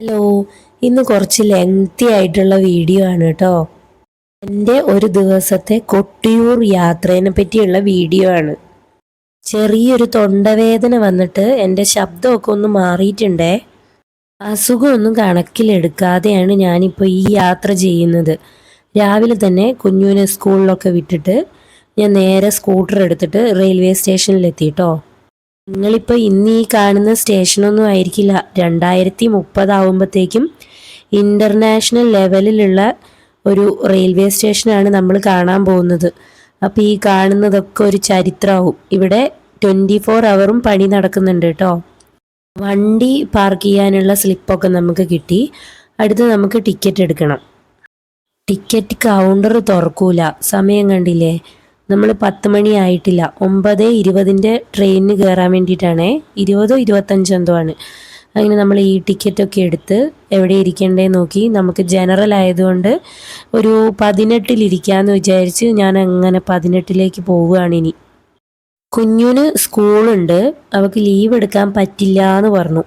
Hello ഇന്ന് കുറച്ച് lengthy ആയിട്ടുള്ള വീഡിയോ ആണ് കേട്ടോ. എന്റെ ഒരു ദിവസത്തെ കൊട്ടിയൂർ യാത്രേനെ പറ്റിയുള്ള വീഡിയോ ആണ്. ചെറിയൊരു തൊണ്ടവേദന വന്നിട്ട് എന്റെ ശബ്ദമൊക്കെ ഒന്ന് മാറിയിട്ടുണ്ടേ. അസുഖമൊന്നും കണക്കിലെടുക്കാതെയാണ് ഞാനിപ്പോൾ ഈ യാത്ര ചെയ്യുന്നത്. രാവിലെ തന്നെ കുഞ്ഞുവിനെ സ്കൂളിലൊക്കെ വിട്ടിട്ട് ഞാൻ നേരെ സ്കൂട്ടർ എടുത്തിട്ട് റെയിൽവേ സ്റ്റേഷനിലെത്തി കേട്ടോ. നിങ്ങളിപ്പോൾ ഇന്ന് ഈ കാണുന്ന സ്റ്റേഷനൊന്നും ആയിരിക്കില്ല. രണ്ടായിരത്തി മുപ്പതാവുമ്പോഴത്തേക്കും ഇന്റർനാഷണൽ ലെവലിലുള്ള ഒരു റെയിൽവേ സ്റ്റേഷനാണ് നമ്മൾ കാണാൻ പോകുന്നത്. അപ്പോൾ ഈ കാണുന്നതൊക്കെ ഒരു ചരിത്രമാവും. ഇവിടെ ട്വന്റി ഫോർ അവറും പണി നടക്കുന്നുണ്ട് കേട്ടോ. വണ്ടി പാർക്ക് ചെയ്യാനുള്ള സ്ലിപ്പൊക്കെ നമുക്ക് കിട്ടി. അടുത്ത് നമുക്ക് ടിക്കറ്റ് എടുക്കണം. ടിക്കറ്റ് കൗണ്ടർ തുറക്കൂല. സമയം കണ്ടില്ലേ? നമ്മൾ പത്ത് മണി ആയിട്ടില്ല. ഒമ്പത് ഇരുപതിന്റെ ട്രെയിനിന് കയറാൻ വേണ്ടിയിട്ടാണേ. ഇരുപതോ ഇരുപത്തഞ്ചോ എന്തോ ആണ്. അങ്ങനെ നമ്മൾ ഈ ടിക്കറ്റൊക്കെ എടുത്ത് എവിടെ ഇരിക്കണ്ടേ നോക്കി. നമുക്ക് ജനറൽ ആയതുകൊണ്ട് ഒരു പതിനെട്ടിലിരിക്കാമെന്ന് വിചാരിച്ച് ഞാൻ അങ്ങനെ പതിനെട്ടിലേക്ക് പോവുകയാണ് ഇനി. കുഞ്ഞുന് സ്കൂളുണ്ട്. അവൾക്ക് ലീവ് എടുക്കാൻ പറ്റില്ല എന്ന് പറഞ്ഞു.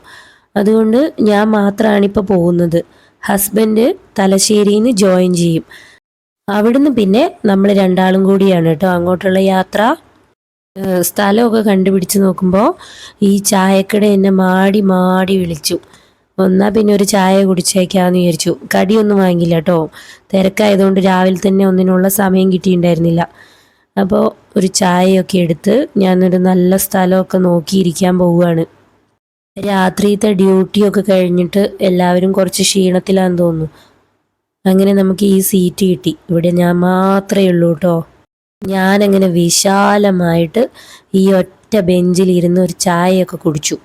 അതുകൊണ്ട് ഞാൻ മാത്രമാണ് ഇപ്പോൾ പോകുന്നത്. ഹസ്ബൻഡ് തലശ്ശേരിയിൽ നിന്ന് ജോയിൻ ചെയ്യും. അവിടുന്ന് പിന്നെ നമ്മൾ രണ്ടാളും കൂടിയാണ് കേട്ടോ. അങ്ങോട്ടുള്ള യാത്ര സ്ഥലമൊക്കെ കണ്ടുപിടിച്ച് നോക്കുമ്പോൾ ഈ ചായക്കട എന്നെ മാടി മാടി വിളിച്ചു. ഒന്നാ പിന്നെ ഒരു ചായ കുടിച്ചേക്കാന്ന് വിചാരിച്ചു. കടിയൊന്നും വാങ്ങില്ല കേട്ടോ. തിരക്കായതുകൊണ്ട് രാവിലെ തന്നെ ഒന്നിനുള്ള സമയം കിട്ടിയിട്ടുണ്ടായിരുന്നില്ല. അപ്പോൾ ഒരു ചായയൊക്കെ എടുത്ത് ഞാനൊരു നല്ല സ്ഥലമൊക്കെ നോക്കിയിരിക്കാൻ പോവുകയാണ്. രാത്രിയത്തെ ഡ്യൂട്ടിയൊക്കെ കഴിഞ്ഞിട്ട് എല്ലാവരും കുറച്ച് ക്ഷീണത്തിലാന്ന് തോന്നുന്നു. അങ്ങനെ നമുക്ക് ഈ സീറ്റ് കിട്ടി. ഇവിടെ ഞാൻ മാത്രമേ ഉള്ളൂ കേട്ടോ ഞാനങ്ങനെ വിശാലമായിട്ട് ഈ ഒറ്റ ബെഞ്ചിൽ ഇരുന്ന് ഒരു ചായയൊക്കെ കുടിച്ചു.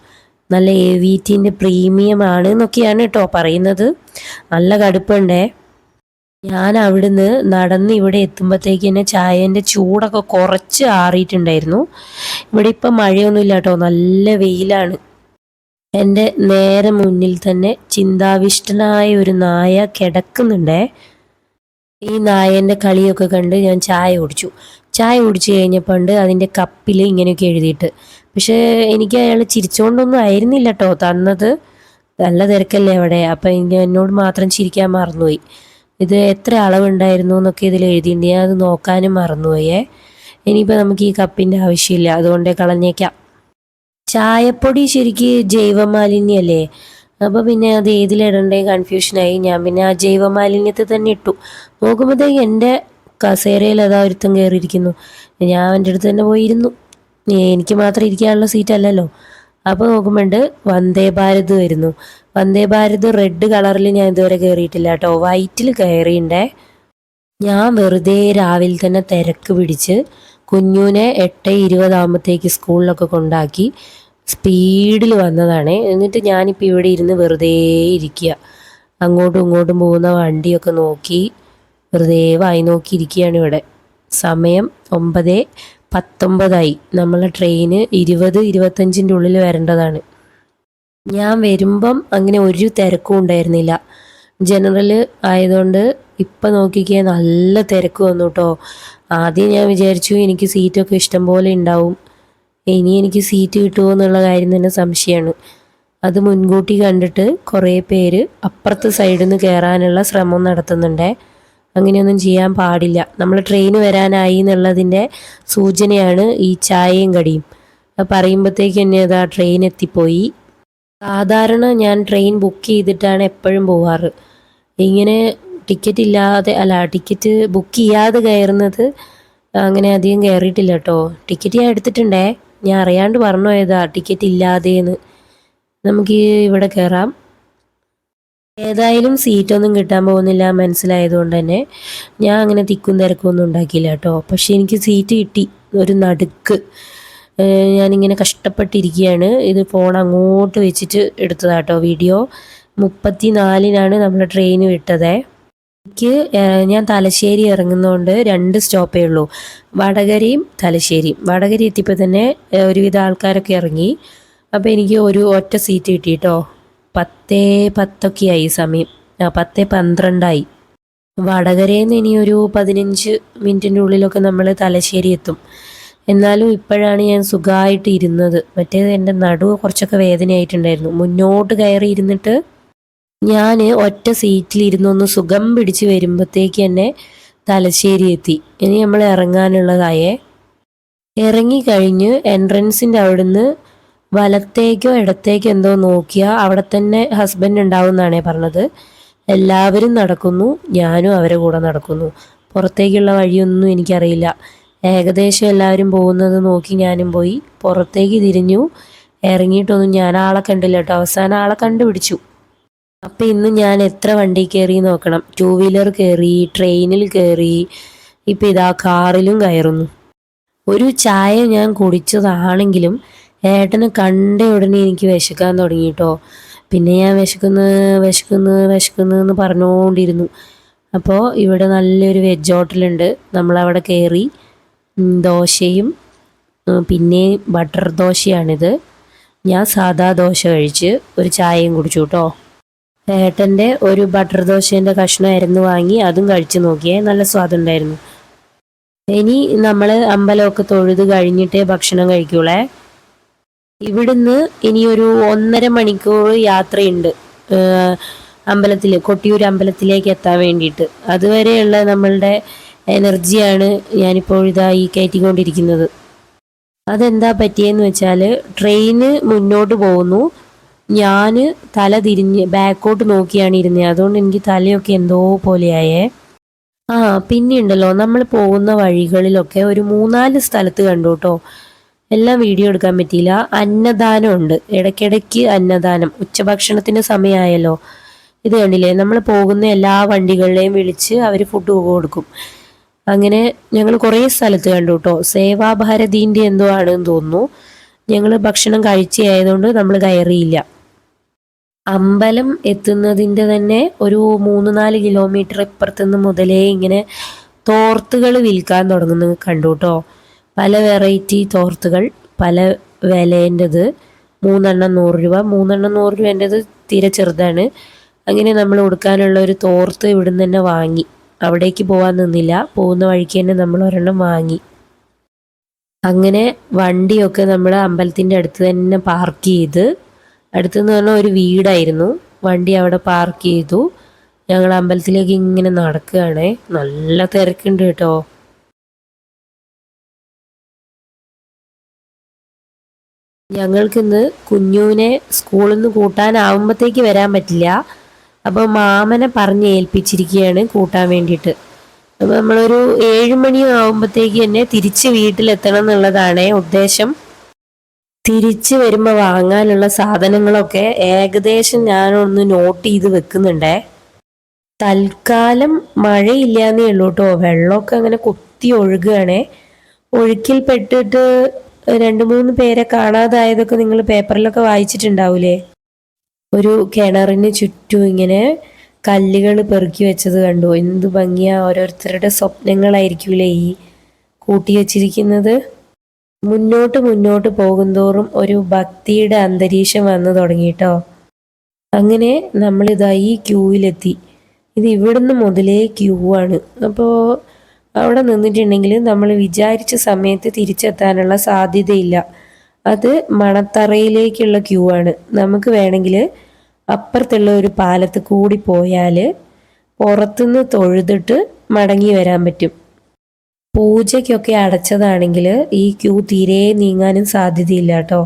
നല്ല എ വി ടിന്റെ പ്രീമിയം ആണ് എന്നൊക്കെയാണ് കേട്ടോ പറയുന്നത്. നല്ല കടുപ്പുണ്ടേ. ഞാൻ അവിടുന്ന് നടന്ന് ഇവിടെ എത്തുമ്പോഴത്തേക്ക് തന്നെ ചായേന്റെ ചൂടൊക്കെ കുറച്ച് ആറിയിട്ടുണ്ടായിരുന്നു. ഇവിടെ ഇപ്പം മഴയൊന്നുമില്ല കേട്ടോ നല്ല വെയിലാണ്. എന്റെ നേരെ മുന്നിൽ തന്നെ ചിന്താവിഷ്ടനായ ഒരു നായ കിടക്കുന്നുണ്ടേ. ഈ നായന്റെ കളിയൊക്കെ കണ്ട് ഞാൻ ചായ കുടിച്ചു. ചായ കുടിച്ചു കഴിഞ്ഞപ്പോണ്ട് അതിന്റെ കപ്പിൽ ഇങ്ങനെയൊക്കെ എഴുതിയിട്ട്. പക്ഷേ എനിക്ക് അയാൾ ചിരിച്ചുകൊണ്ടൊന്നും ആയിരുന്നില്ല കേട്ടോ തന്നത് നല്ല തിരക്കല്ലേ അവിടെ. അപ്പം എന്നോട് മാത്രം ചിരിക്കാൻ മറന്നുപോയി. ഇത് എത്ര അളവുണ്ടായിരുന്നു എന്നൊക്കെ ഇതിൽ എഴുതിയിട്ടുണ്ട്. ഞാൻ അത് നോക്കാനും മറന്നുപോയേ. ഇനിയിപ്പോൾ നമുക്ക് ഈ കപ്പിന്റെ ആവശ്യമില്ല. അതുകൊണ്ട് കളഞ്ഞേക്കാം. ചായപ്പൊടി ശരിക്ക് ജൈവമാലിന്യല്ലേ അപ്പോൾ പിന്നെ അത് ഏതിലിടണ്ടേ? കൺഫ്യൂഷനായി. ഞാൻ പിന്നെ ആ ജൈവമാലിന്യത്തെ തന്നെ ഇട്ടു. നോക്കുമ്പോഴത്തേക്ക് എന്റെ കസേരയിൽ അതാ ഒരുത്തം കയറിയിരിക്കുന്നു ഞാൻ എന്റെ അടുത്ത് തന്നെ പോയിരുന്നു. എനിക്ക് മാത്രം ഇരിക്കാനുള്ള സീറ്റ് അല്ലല്ലോ അപ്പോൾ നോക്കുമ്പോണ്ട് വന്ദേ ഭാരത് വരുന്നു. വന്ദേ ഭാരത് റെഡ് കളറിൽ ഞാൻ ഇതുവരെ കയറിയിട്ടില്ല കേട്ടോ. വൈറ്റിൽ കയറിയിണ്ടേ ഞാൻ വെറുതെ രാവിലെ തന്നെ തിരക്ക് പിടിച്ച് കുഞ്ഞുവിനെ എട്ട് ഇരുപതാകുമ്പോഴത്തേക്ക് സ്കൂളിലൊക്കെ കൊണ്ടാക്കി സ്പീഡിൽ വന്നതാണ്. എന്നിട്ട് ഞാനിപ്പോൾ ഇവിടെ ഇരുന്ന് വെറുതെ ഇരിക്കുക അങ്ങോട്ടും ഇങ്ങോട്ടും പോകുന്ന വണ്ടിയൊക്കെ നോക്കി വെറുതെ വായി നോക്കിയിരിക്കുകയാണ് ഇവിടെ. സമയം ഒമ്പത് പത്തൊമ്പതായി. നമ്മളെ ട്രെയിന് ഇരുപത് ഇരുപത്തഞ്ചിന്റെ ഉള്ളിൽ വരേണ്ടതാണ്. ഞാൻ വരുമ്പം അങ്ങനെ ഒരു തിരക്കും ഉണ്ടായിരുന്നില്ല. ജനറൽ ആയതുകൊണ്ട് ഇപ്പം നോക്കിക്കേ നല്ല തിരക്ക് വന്നു കേട്ടോ ആദ്യം ഞാൻ വിചാരിച്ചു എനിക്ക് സീറ്റൊക്കെ ഇഷ്ടം പോലെ ഉണ്ടാവും. ഇനി എനിക്ക് സീറ്റ് കിട്ടുമോ എന്നുള്ള കാര്യം തന്നെ സംശയമാണ്. അത് മുൻകൂട്ടി കണ്ടിട്ട് കുറേ പേര് അപ്പുറത്തെ സൈഡിൽ നിന്ന് കയറാനുള്ള ശ്രമം നടത്തുന്നുണ്ടേ. അങ്ങനെയൊന്നും ചെയ്യാൻ പാടില്ല. നമ്മൾ ട്രെയിൻ വരാനായി എന്നുള്ളതിന്റെ സൂചനയാണ് ഈ ചായയും കടിയും. പറയുമ്പോഴത്തേക്ക് തന്നെ അതാ ട്രെയിൻ എത്തിപ്പോയി. സാധാരണ ഞാൻ ട്രെയിൻ ബുക്ക് ചെയ്തിട്ടാണ് എപ്പോഴും പോവാറ്. ഇങ്ങനെ ടിക്കറ്റ് ഇല്ലാതെ അല്ല ടിക്കറ്റ് ബുക്ക് ചെയ്യാതെ കയറുന്നത് അങ്ങനെ അധികം കയറിയിട്ടില്ല കേട്ടോ ടിക്കറ്റ് ഞാൻ എടുത്തിട്ടുണ്ടേ. ഞാൻ അറിയാണ്ട് പറഞ്ഞു പോയതാ ടിക്കറ്റ് ഇല്ലാതെന്ന്. നമുക്ക് ഇവിടെ കയറാം ഏതായാലും സീറ്റൊന്നും കിട്ടാൻ പോകുന്നില്ല മനസ്സിലായതുകൊണ്ട് തന്നെ. ഞാൻ അങ്ങനെ തിക്കും തിരക്കും ഒന്നും ഉണ്ടാക്കിയില്ല കേട്ടോ. പക്ഷെ എനിക്ക് സീറ്റ് കിട്ടി ഒരു നടുക്ക്. ഞാനിങ്ങനെ കഷ്ടപ്പെട്ടിരിക്കുകയാണ്. ഇത് ഫോൺ അങ്ങോട്ട് വെച്ചിട്ട് എടുത്തതാട്ടോ വീഡിയോ മുപ്പത്തി നാലിനാണ് നമ്മുടെ ട്രെയിൻ വിട്ടതേ. എനിക്ക് ഞാൻ തലശ്ശേരി ഇറങ്ങുന്നതുകൊണ്ട് രണ്ട് സ്റ്റോപ്പേ ഉള്ളൂ. വടകരയും തലശ്ശേരിയും. വടകര എത്തിയപ്പോൾ തന്നെ ഒരുവിധ ആൾക്കാരൊക്കെ ഇറങ്ങി. അപ്പോൾ എനിക്ക് ഒരു ഒറ്റ സീറ്റ് കിട്ടി കേട്ടോ പത്തേ പത്തൊക്കെയായി സമയം. ആ പത്തേ പന്ത്രണ്ടായി. വടകരയിൽ നിന്ന് ഇനി ഒരു പതിനഞ്ച് മിനിറ്റിന്റെ ഉള്ളിലൊക്കെ നമ്മൾ തലശ്ശേരി എത്തും. എന്നാലും ഇപ്പോഴാണ് ഞാൻ സുഖമായിട്ട് ഇരുന്നത്. മറ്റേത് എന്റെ നടുവ് കുറച്ചൊക്കെ വേദനയായിട്ടുണ്ടായിരുന്നു. മുന്നോട്ട് കയറി ഇരുന്നിട്ട് ഞാൻ ഒറ്റ സീറ്റിലിരുന്നൊന്ന് സുഖം പിടിച്ച് വരുമ്പോഴത്തേക്ക് തന്നെ തലശ്ശേരി എത്തി. ഇനി നമ്മൾ ഇറങ്ങാനുള്ളതായേ. ഇറങ്ങിക്കഴിഞ്ഞ് എൻട്രൻസിന്റെ അവിടുന്ന് വലത്തേക്കോ ഇടത്തേക്കോ എന്തോ നോക്കിയാൽ അവിടെ തന്നെ ഹസ്ബൻഡ് ഉണ്ടാവും എന്നാണേ പറഞ്ഞത്. എല്ലാവരും നടക്കുന്നു ഞാനും അവരെ കൂടെ നടക്കുന്നു. പുറത്തേക്കുള്ള വഴിയൊന്നും എനിക്കറിയില്ല. ഏകദേശം എല്ലാവരും പോകുന്നത് നോക്കി ഞാനും പോയി. പുറത്തേക്ക് തിരിഞ്ഞു ഇറങ്ങിയിട്ടൊന്നും ഞാൻ ആളെ കണ്ടില്ല കേട്ടോ. അവസാനം ആളെ കണ്ടുപിടിച്ചു. അപ്പം ഇന്ന് ഞാൻ എത്ര വണ്ടി കയറി നോക്കണം? ടൂ വീലർ കയറി ട്രെയിനിൽ കയറി ഇപ്പം ഇതാ കാറിലും കയറുന്നു. ഒരു ചായ ഞാൻ കുടിച്ചതാണെങ്കിലും ഏട്ടന് കണ്ട ഉടനെ എനിക്ക് വിശക്കാൻ തുടങ്ങി കേട്ടോ പിന്നെ ഞാൻ വിശക്കുന്നു വിശക്കുന്നു വിശക്കുന്നു എന്ന് പറഞ്ഞുകൊണ്ടിരുന്നു. അപ്പോൾ ഇവിടെ നല്ലൊരു വെജ് ഹോട്ടലുണ്ട് നമ്മളവിടെ കയറി ദോശയും പിന്നെ ബട്ടർ ദോശയാണിത്. ഞാൻ സാധാ ദോശ കഴിച്ച് ഒരു ചായയും കുടിച്ചു കേട്ടോ. ഏട്ടന്റെ ഒരു ബട്ടർ ദോശേന്റെ കഷ്ണമായിരുന്നു വാങ്ങി അതും കഴിച്ചു നോക്കിയേ നല്ല സ്വാദുണ്ടായിരുന്നു ഇനി നമ്മൾ അമ്പലമൊക്കെ തൊഴുത് കഴിഞ്ഞിട്ടേ ഭക്ഷണം കഴിക്കൂളേ ഇവിടുന്ന് ഇനി ഒരു ഒന്നര മണിക്കൂർ യാത്രയുണ്ട്. അമ്പലത്തിൽ കൊട്ടിയൂർ അമ്പലത്തിലേക്ക് എത്താൻ വേണ്ടിയിട്ട്. അതുവരെയുള്ള നമ്മളുടെ എനർജിയാണ് ഞാനിപ്പോൾ ഇതാ ഈ കയറ്റിക്കൊണ്ടിരിക്കുന്നത്. അതെന്താ പറ്റിയെന്ന് വെച്ചാൽ ട്രെയിന് മുന്നോട്ട് പോകുന്നു. ഞാൻ തല തിരിഞ്ഞ് ബാക്കോട്ട് നോക്കിയാണ് ഇരുന്നത്. അതുകൊണ്ട് എനിക്ക് തലയൊക്കെ എന്തോ പോലെയായേ. ആ പിന്നെ ഉണ്ടല്ലോ നമ്മൾ പോകുന്ന വഴികളിലൊക്കെ ഒരു മൂന്നാൽ സ്ഥലത്ത് കണ്ടു കേട്ടോ. എല്ലാം വീഡിയോ എടുക്കാൻ പറ്റിയില്ല. അന്നദാനം ഉണ്ട്. ഇടയ്ക്കിടയ്ക്ക് അന്നദാനം. ഉച്ചഭക്ഷണത്തിന്റെ സമയമായല്ലോ. ഇത് കണ്ടില്ലേ നമ്മൾ പോകുന്ന എല്ലാ വണ്ടികളിലെയും വിളിച്ച് അവർ ഫുഡ് കൊടുക്കും. അങ്ങനെ ഞങ്ങൾ കുറേ സ്ഥലത്ത് കണ്ടു കേട്ടോ. സേവാഭാരതീന്റെ എന്തോ ആണെന്ന് തോന്നുന്നു. ഞങ്ങൾ ഭക്ഷണം കഴിച്ചായതുകൊണ്ട് നമ്മൾ കയറിയില്ല. അമ്പലം എത്തുന്നതിന്റെ തന്നെ ഒരു മൂന്ന് നാല് കിലോമീറ്റർ ഇപ്പുറത്തുനിന്ന് മുതലേ ഇങ്ങനെ തോർത്തുകൾ വിൽക്കാൻ തുടങ്ങുന്നത് കണ്ടു കേട്ടോ പല വെറൈറ്റി തോർത്തുകൾ പല വിലേന്റെത്. മൂന്നെണ്ണം നൂറ് രൂപ. മൂന്നെണ്ണം നൂറ് രൂപേന്റെത് തീരെ ചെറുതാണ്. അങ്ങനെ നമ്മൾ കൊടുക്കാനുള്ള ഒരു തോർത്ത് ഇവിടുന്ന് തന്നെ വാങ്ങി. അവിടേക്ക് പോകാൻ നിന്നില്ല. പോകുന്ന വഴിക്ക് തന്നെ നമ്മൾ ഒരെണ്ണം വാങ്ങി. അങ്ങനെ വണ്ടിയൊക്കെ നമ്മൾ അമ്പലത്തിന്റെ അടുത്ത് തന്നെ പാർക്ക് ചെയ്ത് അടുത്തെന്ന് പറഞ്ഞാൽ ഒരു വീടായിരുന്നു. വണ്ടി അവിടെ പാർക്ക് ചെയ്തു. ഞങ്ങൾ അമ്പലത്തിലേക്ക് ഇങ്ങനെ നടക്കുകയാണ്. നല്ല തിരക്കുണ്ട് കേട്ടോ. ഞങ്ങൾക്കിന്ന് കുഞ്ഞുവിനെ സ്കൂളിൽ നിന്ന് കൂട്ടാനാവുമ്പോഴത്തേക്ക് വരാൻ പറ്റില്ല. അപ്പോൾ മാമനെ പറഞ്ഞ് ഏൽപ്പിച്ചിരിക്കുകയാണ് കൂട്ടാൻ വേണ്ടിയിട്ട്. അപ്പോൾ നമ്മളൊരു ഏഴ് മണി തന്നെ തിരിച്ച് വീട്ടിലെത്തണം എന്നുള്ളതാണ് ഉദ്ദേശം. തിരിച്ച് വരുമ്പോൾ വാങ്ങാനുള്ള സാധനങ്ങളൊക്കെ ഏകദേശം ഞാനൊന്ന് നോട്ട് ചെയ്ത് വെക്കുന്നുണ്ടേ. തൽക്കാലം മഴയില്ലാന്നേ ഉള്ളൂ കേട്ടോ വെള്ളമൊക്കെ അങ്ങനെ കുത്തി ഒഴുകുകയാണേ. ഒഴുക്കിൽ പെട്ടിട്ട് രണ്ട് മൂന്ന് പേരെ കാണാതായതൊക്കെ നിങ്ങൾ പേപ്പറിലൊക്കെ വായിച്ചിട്ടുണ്ടാവൂലേ? ഒരു കിണറിന് ചുറ്റും ഇങ്ങനെ കല്ലുകൾ പെറുക്കി വെച്ചത് കണ്ടു. എന്ത് ഭംഗിയാ. ഓരോരുത്തരുടെ സ്വപ്നങ്ങളായിരിക്കൂലേ ഈ കൂട്ടി വച്ചിരിക്കുന്നത്. മുന്നോട്ട് മുന്നോട്ട് പോകുന്തോറും ഒരു ഭക്തിയുടെ അന്തരീക്ഷം വന്നു തുടങ്ങിട്ടോ. അങ്ങനെ നമ്മളിതാ ഈ ക്യൂവിലെത്തി. ഇത് ഇവിടുന്ന് മുതലേ ക്യൂ ആണ്. അപ്പോൾ അവിടെ നിന്നിട്ടുണ്ടെങ്കിൽ നമ്മൾ വിചാരിച്ച സമയത്ത് തിരിച്ചെത്താനുള്ള സാധ്യതയില്ല. അത് മണത്തറയിലേക്കുള്ള ക്യൂ ആണ്. നമുക്ക് വേണമെങ്കിൽ അപ്പുറത്തുള്ള ഒരു പാലത്ത് കൂടി പോയാൽ പുറത്തുനിന്ന് തൊഴുതിട്ട് മടങ്ങി വരാൻ പറ്റും. പൂജയ്ക്കൊക്കെ അടച്ചതാണെങ്കിൽ ഈ ക്യൂ തീരെ നീങ്ങാനും സാധ്യതയില്ല കേട്ടോ.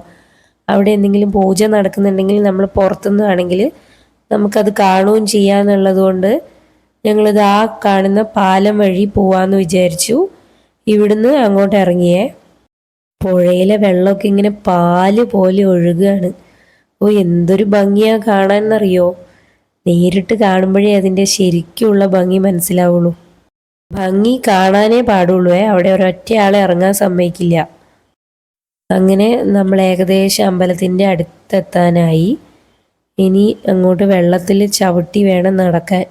അവിടെ എന്തെങ്കിലും പൂജ നടക്കുന്നുണ്ടെങ്കിൽ നമ്മൾ പുറത്തുനിന്ന് ആണെങ്കിൽ നമുക്കത് കാണുകയും ചെയ്യാന്നുള്ളത് കൊണ്ട് ഞങ്ങളിത് ആ കാണുന്ന പാലം വഴി പോവാന്ന് വിചാരിച്ചു. ഇവിടുന്ന് അങ്ങോട്ട് ഇറങ്ങിയേ. പുഴയിലെ വെള്ളമൊക്കെ ഇങ്ങനെ പാൽ പോലെ ഒഴുകുകയാണ് ഓ എന്തൊരു ഭംഗിയാ കാണാനെന്നറിയോ നേരിട്ട് കാണുമ്പോഴേ അതിന്റെ ശരിക്കുള്ള ഭംഗി മനസ്സിലാവുള്ളൂ. ഭംഗി കാണാനേ പാടുള്ളൂ. അവിടെ ഒരൊറ്റ ആളെ ഇറങ്ങാൻ സമ്മതിക്കില്ല. അങ്ങനെ നമ്മൾ ഏകദേശം അമ്പലത്തിന്റെ അടുത്തെത്താനായി. ഇനി അങ്ങോട്ട് വെള്ളത്തിൽ ചവിട്ടി വേണം നടക്കാൻ.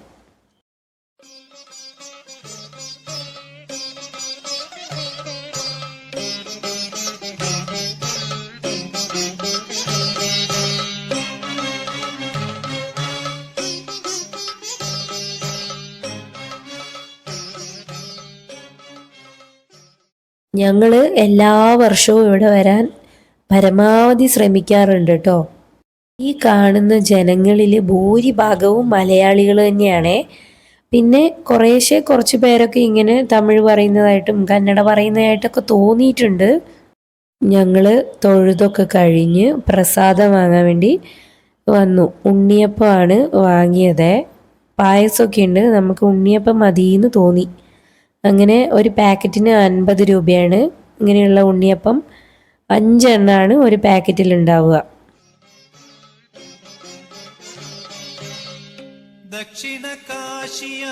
ഞങ്ങൾ എല്ലാ വർഷവും ഇവിടെ വരാൻ പരമാവധി ശ്രമിക്കാറുണ്ട് കേട്ടോ ഈ കാണുന്ന ജനങ്ങളിൽ ഭൂരിഭാഗവും മലയാളികൾ തന്നെയാണ്. പിന്നെ കുറേശ്ശെ കുറച്ച് പേരൊക്കെ ഇങ്ങനെ തമിഴ് പറയുന്നതായിട്ടും കന്നഡ പറയുന്നതായിട്ടൊക്കെ തോന്നിയിട്ടുണ്ട്. ഞങ്ങൾ തൊഴുതൊക്കെ കഴിഞ്ഞ് പ്രസാദം വാങ്ങാൻ വേണ്ടി വന്നു. ഉണ്ണിയപ്പമാണ് വാങ്ങിയത്. പായസമൊക്കെ ഉണ്ട്. നമുക്ക് ഉണ്ണിയപ്പം മതിയെന്ന് തോന്നി. അങ്ങനെ ഒരു പാക്കറ്റിന് അൻപത് രൂപയാണ്. ഇങ്ങനെയുള്ള ഉണ്ണിയപ്പം അഞ്ചെണ്ണാണ് ഒരു പാക്കറ്റിൽ ഉണ്ടാവുക. ദക്ഷിണ കാശിയ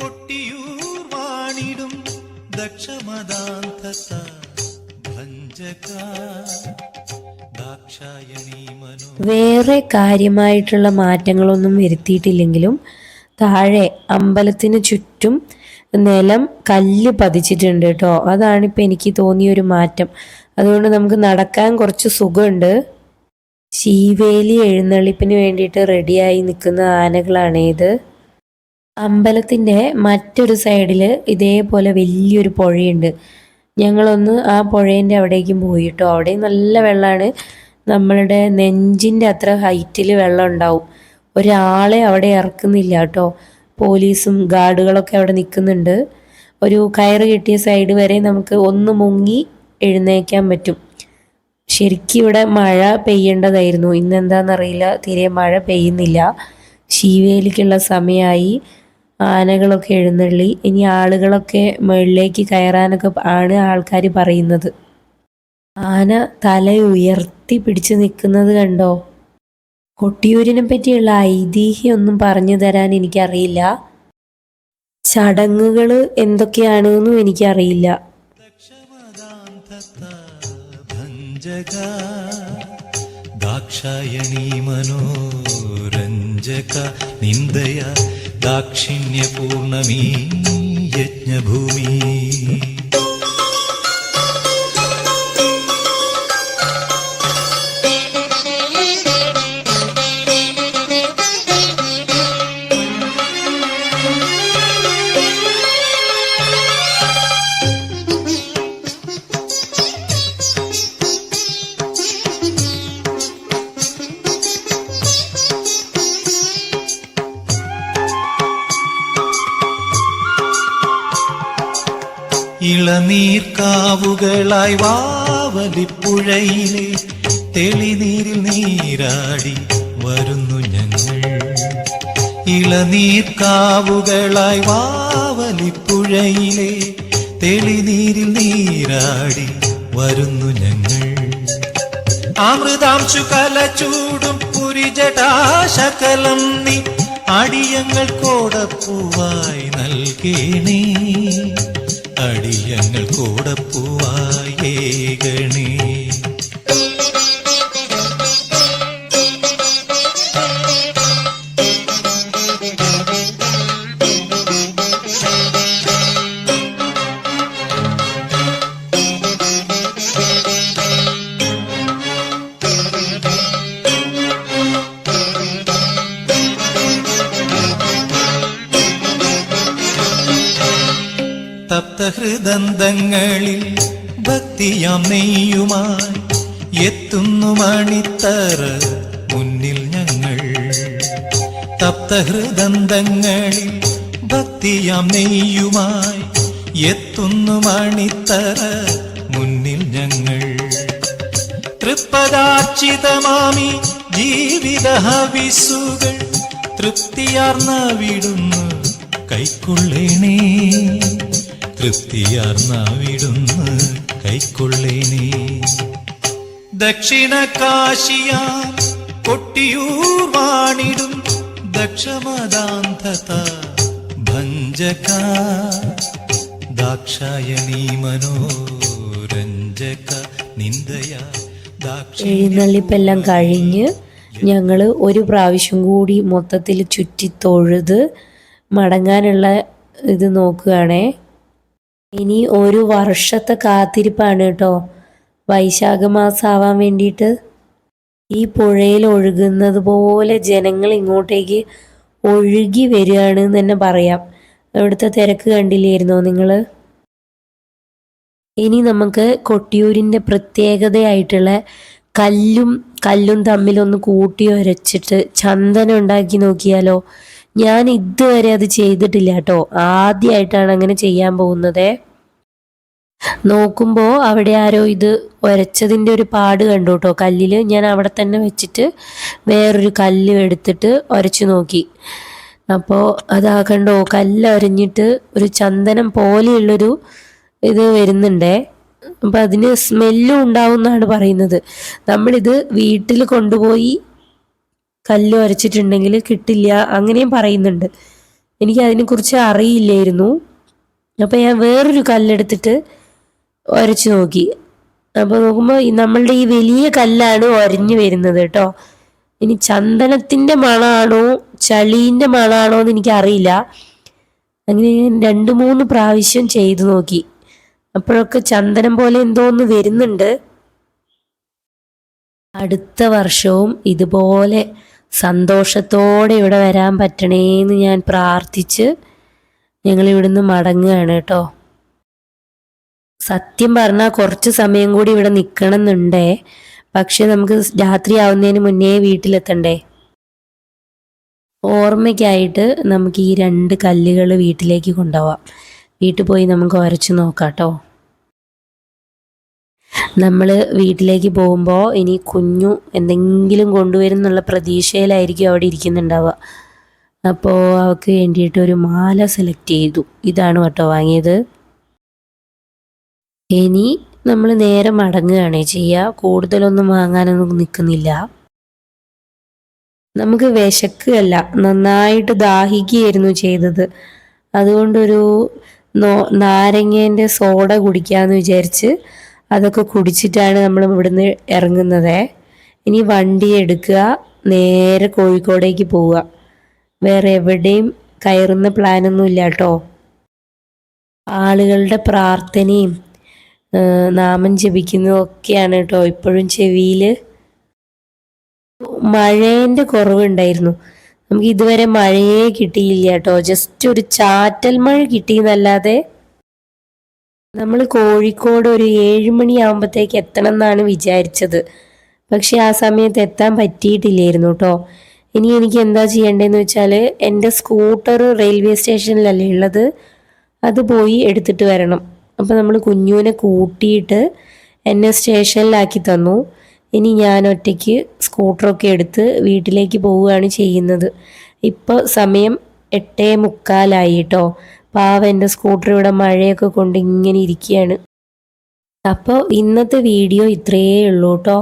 കൊട്ടിയൂർ വാണിടും ദക്ഷമദാന്തത ഭഞ്ജക വേറെ കാര്യമായിട്ടുള്ള മാറ്റങ്ങളൊന്നും വരുത്തിയിട്ടില്ലെങ്കിലും താഴെ അമ്പലത്തിന് ചുറ്റും നിലം കല്ല് പതിച്ചിട്ടുണ്ട് കേട്ടോ. അതാണിപ്പോൾ എനിക്ക് തോന്നിയൊരു മാറ്റം. അതുകൊണ്ട് നമുക്ക് നടക്കാൻ കുറച്ച് സുഖമുണ്ട്. ശീവേലി എഴുന്നള്ളിപ്പിന് വേണ്ടിയിട്ട് റെഡിയായി നിൽക്കുന്ന ആനകളാണേത് അമ്പലത്തിന്റെ മറ്റൊരു സൈഡിൽ ഇതേപോലെ വലിയൊരു പുഴയുണ്ട്. ഞങ്ങളൊന്ന് ആ പുഴേന്റെ അവിടേക്കും പോയി കേട്ടോ. അവിടെ നല്ല വെള്ളമാണ്. നമ്മളുടെ നെഞ്ചിന്റെ അത്ര ഹൈറ്റിൽ വെള്ളം ഉണ്ടാവും. ഒരാളെ അവിടെ ഇറക്കുന്നില്ല കേട്ടോ. പോലീസും ഗാർഡുകളൊക്കെ അവിടെ നിൽക്കുന്നുണ്ട്. ഒരു കയറ് കെട്ടിയ സൈഡ് വരെ നമുക്ക് ഒന്ന് മുങ്ങി എഴുന്നേക്കാൻ പറ്റും. ശരിക്കും ഇവിടെ മഴ പെയ്യേണ്ടതായിരുന്നു. ഇന്നെന്താണെന്നറിയില്ല തീരെ മഴ പെയ്യുന്നില്ല. ശീവേലിക്കുള്ള സമയമായി. ആനകളൊക്കെ എഴുന്നള്ളി. ഇനി ആളുകളൊക്കെ മുകളിലേക്ക് കയറാനൊക്കെ ആണ് ആൾക്കാർ പറയുന്നത്. ആന തല ഉയർത്തി പിടിച്ചു നിൽക്കുന്നത് കണ്ടോ? കൊട്ടിയൂരിനെ പറ്റിയുള്ള ഐതിഹ്യം ഒന്നും പറഞ്ഞു തരാൻ എനിക്കറിയില്ല. ചടങ്ങുകൾ എന്തൊക്കെയാണെന്നും എനിക്കറിയില്ല. ദാക്ഷായണി മനോരഞ്ജക നിന്ദയ ദാക്ഷിണ്യപൂർണമീ യജ്ഞഭൂമി. ഇളനീർക്കാവുകളായി വാവലിപ്പുഴയിലെ തെളിനീരിൽ നീരാടി വരുന്നു ഞങ്ങൾ. ഇളനീർക്കാവുകളായി വാവലിപ്പുഴയിലെ തെളിനീരിൽ നീരാടി വരുന്നു ഞങ്ങൾ. അമൃതാംശു കലച്ചൂടും പുരിജടാശകലം നീ അടിയങ്ങൾ കോടപ്പൂവായി നൽകേണേ. അടിയങ്ങൾ കോടപ്പൂവായി ഏകണേ തപ്തഹൃദന്തങ്ങളിൽ ഭക്തിയാം എത്തുന്നു മണിത്തറ മുന്നിൽ ഞങ്ങൾ. തപ്തഹൃദന്തങ്ങളിൽ ഭക്തിയാം നെയ്യുമായി എത്തുന്നു മണിത്തറ മുന്നിൽ ഞങ്ങൾ. തൃപ്പദാർച്ചിതമാമി ജീവിത ഹവിസുകൾ തൃപ്തിയാർന്ന വിടുന്നു കൈക്കൊള്ളേണേ. തൃപ്തിയാർന്ന വിടുന്നു കൈക്കൊള്ളേണേ ദക്ഷിണ കാശിയാർ കൊട്ടിയൂർ വാണിടും ദക്ഷമദാന്തത ഭഞ്ജക ദാക്ഷായണീ മനോരഞ്ജക നിന്ദയ. എഴുന്നള്ളിപ്പെല്ലാം കഴിഞ്ഞ് ഞങ്ങൾ ഒരു പ്രാവശ്യം കൂടി മൊത്തത്തിൽ ചുറ്റി തൊഴുത് മടങ്ങാനുള്ള ഇത് നോക്കുകയാണേ. ഇനി ഒരു വർഷത്തെ കാത്തിരിപ്പാണ് കേട്ടോ. വൈശാഖ മാസം ആവാൻ വേണ്ടിയിട്ട്. ഈ പുഴയിൽ ഒഴുകുന്നത് പോലെ ജനങ്ങൾ ഇങ്ങോട്ടേക്ക് ഒഴുകി വരികയാണ് എന്ന് തന്നെ പറയാം. അവിടുത്തെ തിരക്ക് കണ്ടില്ലായിരുന്നോ നിങ്ങൾ ഇനി നമുക്ക് കൊട്ടിയൂരിന്റെ പ്രത്യേകതയായിട്ടുള്ള കല്ലും കല്ലും തമ്മിലൊന്ന് കൂട്ടി ഉരച്ചിട്ട് ചന്ദനം ഉണ്ടാക്കി നോക്കിയാലോ? ഞാൻ ഇതുവരെ അത് ചെയ്തിട്ടില്ല കേട്ടോ. ആദ്യമായിട്ടാണ് അങ്ങനെ ചെയ്യാൻ പോകുന്നത്. നോക്കുമ്പോൾ അവിടെ ആരോ ഇത് ഉരച്ചതിന്റെ ഒരു പാട് കണ്ടു കേട്ടോ. കല്ലിൽ ഞാൻ അവിടെ തന്നെ വെച്ചിട്ട് വേറൊരു കല്ല് എടുത്തിട്ട് ഉരച്ചു നോക്കി. അപ്പോൾ അതാ കണ്ടോ കല്ല് ഉരഞ്ഞിട്ട് ഒരു ചന്ദനം പോലെയുള്ളൊരു ഇത് വരുന്നുണ്ടേ. അപ്പം അതിന് സ്മെല്ലും ഉണ്ടാവും എന്നാണ് പറയുന്നത്. നമ്മളിത് വീട്ടിൽ കൊണ്ടുപോയി കല്ല് വരച്ചിട്ടുണ്ടെങ്കിൽ കിട്ടില്ല അങ്ങനെയും പറയുന്നുണ്ട്. എനിക്ക് അതിനെക്കുറിച്ച് അറിയില്ലായിരുന്നു. അപ്പം ഞാൻ വേറൊരു കല്ലെടുത്തിട്ട് ഉരച്ചു നോക്കി. അപ്പോൾ നോക്കുമ്പോൾ നമ്മളുടെ ഈ വലിയ കല്ലാണ് ഉരഞ്ഞു വരുന്നത് കേട്ടോ. ഇനി ചന്ദനത്തിന്റെ മണമാണോ ചളീന്റെ മണമാണോ എന്ന് എനിക്കറിയില്ല അങ്ങനെ ഞാൻ രണ്ട് മൂന്ന് പ്രാവശ്യം ചെയ്തു നോക്കി. അപ്പോഴൊക്കെ ചന്ദനം പോലെ എന്തോ ഒന്ന് വരുന്നുണ്ട്. അടുത്ത വർഷവും ഇതുപോലെ സന്തോഷത്തോടെ ഇവിടെ വരാൻ പറ്റണേന്ന് ഞാൻ പ്രാർത്ഥിച്ച് ഞങ്ങൾ ഇവിടുന്ന് മടങ്ങുകയാണ് കേട്ടോ. സത്യം പറഞ്ഞാൽ കുറച്ച് സമയം കൂടി ഇവിടെ നിൽക്കണം എന്നുണ്ടേ പക്ഷെ നമുക്ക് രാത്രി ആവുന്നതിന് മുന്നേ വീട്ടിലെത്തണ്ടേ. ഓർമ്മയ്ക്കായിട്ട് നമുക്ക് ഈ രണ്ട് കല്ലുകൾ വീട്ടിലേക്ക് കൊണ്ടുപോവാം. വീട്ടിൽ പോയി നമുക്ക് ഉരച്ച് നോക്കാം കേട്ടോ. നമ്മൾ വീട്ടിലേക്ക് പോകുമ്പോൾ ഇനി കുഞ്ഞു എന്തെങ്കിലും കൊണ്ടുവരും എന്നുള്ള പ്രതീക്ഷയിലായിരിക്കും അവിടെ ഇരിക്കുന്നുണ്ടാവുക. അപ്പോൾ അവൾക്ക് വേണ്ടിയിട്ട് ഒരു മാല സെലക്ട് ചെയ്തു. ഇതാണ് കേട്ടോ വാങ്ങിയത്. ഇനി നമ്മൾ നേരെ മടങ്ങുകയാണ് ചെയ്യുക കൂടുതലൊന്നും വാങ്ങാനൊന്നും നിൽക്കുന്നില്ല നമുക്ക് വിശക്കുകയല്ല. നന്നായിട്ട് ദാഹിക്കുകയായിരുന്നു ചെയ്തത്. അതുകൊണ്ടൊരു നാരങ്ങേന്റെ സോഡ കുടിക്കാമെന്ന് വിചാരിച്ച് അതൊക്കെ കുടിച്ചിട്ടാണ് നമ്മൾ ഇവിടുന്ന് ഇറങ്ങുന്നത്. ഇനി വണ്ടി എടുക്കുക. നേരെ കോഴിക്കോടേക്ക് പോവുക. വേറെ എവിടെയും കയറുന്ന പ്ലാനൊന്നും ഇല്ല കേട്ടോ. ആളുകളുടെ പ്രാർത്ഥനയും നാമം ജപിക്കുന്നതും ഒക്കെയാണ് കേട്ടോ ഇപ്പോഴും ചെവിയിൽ മഴേന്റെ കുറവുണ്ടായിരുന്നു നമുക്ക് ഇതുവരെ മഴയേ കിട്ടിയില്ല കേട്ടോ. ജസ്റ്റ് ഒരു ചാറ്റൽ മഴ കിട്ടിയെന്നല്ലാതെ നമ്മൾ കോഴിക്കോട് ഒരു ഏഴ് ആകുമ്പോഴത്തേക്ക് എത്തണം എന്നാണ് വിചാരിച്ചത്. പക്ഷെ ആ സമയത്ത് എത്താൻ പറ്റിയിട്ടില്ലായിരുന്നു കേട്ടോ ഇനി എനിക്ക് എന്താ ചെയ്യേണ്ടതെന്ന് വെച്ചാൽ എന്റെ സ്കൂട്ടർ റെയിൽവേ സ്റ്റേഷനിലല്ലേ ഉള്ളത് അത് പോയി എടുത്തിട്ട് വരണം. അപ്പോൾ നമ്മൾ കുഞ്ഞുവിനെ കൂട്ടിയിട്ട് എന്നെ സ്റ്റേഷനിലാക്കി തന്നു. ഇനി ഞാൻ ഒറ്റയ്ക്ക് സ്കൂട്ടറൊക്കെ എടുത്ത് വീട്ടിലേക്ക് പോവുകയാണ് ചെയ്യുന്നത്. ഇപ്പോൾ സമയം എട്ടേ മുക്കാലായി കേട്ടോ പാവ എന്റെ സ്കൂട്ടർ ഇവിടെ മഴയൊക്കെ കൊണ്ട് ഇങ്ങനെ ഇരിക്കുകയാണ്. അപ്പോൾ ഇന്നത്തെ വീഡിയോ ഇത്രയേ ഉള്ളൂ കേട്ടോ.